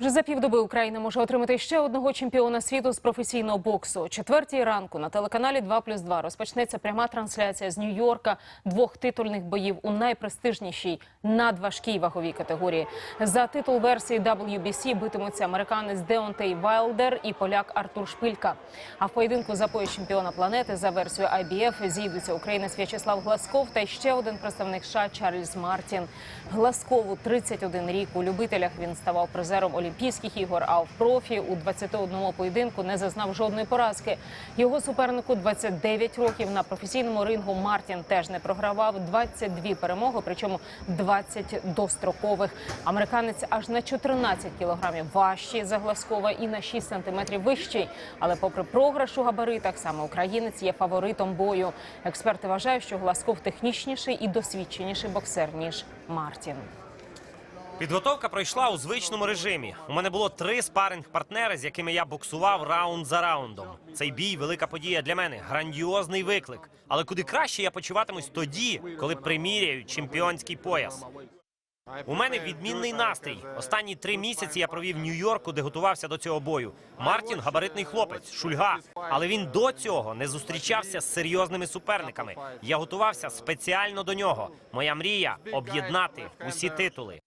Вже за півдоби Україна може отримати ще одного чемпіона світу з професійного боксу. Четвертій ранку на телеканалі 2 плюс 2 розпочнеться пряма трансляція з Нью-Йорка двох титульних боїв у найпрестижнішій надважкій ваговій категорії. За титул версії WBC битимуться американець Деонтей Вайлдер і поляк Артур Шпилька. А в поєдинку за пояс чемпіона планети за версією IBF зійдуться українець В'ячеслав Гласков та ще один представник США Чарльз Мартін. Гласкову 31 рік. У любителях він ставав призером Олімпійських ігор, а в профі у 21 поєдинку не зазнав жодної поразки. Його супернику 29 років на професійному рингу Мартін теж не програвав 22 перемоги, причому 20 дострокових. Американець аж на 14 кілограмів важчий за Гласкова і на 6 сантиметрів вищий. Але попри програш у габаритах, саме українець є фаворитом бою. Експерти вважають, що Гласков технічніший і досвідченіший боксер ніж Мартін. Підготовка пройшла у звичному режимі. У мене було три спаринг-партнери, з якими я боксував раунд за раундом. Цей бій велика подія для мене, грандіозний виклик. Але куди краще я почуватимусь тоді, коли приміряю чемпіонський пояс. У мене відмінний настрій. Останні три місяці я провів в Нью-Йорку, де готувався до цього бою. Мартін габаритний хлопець, шульга. Але він до цього не зустрічався з серйозними суперниками. Я готувався спеціально до нього. Моя мрія об'єднати усі титули.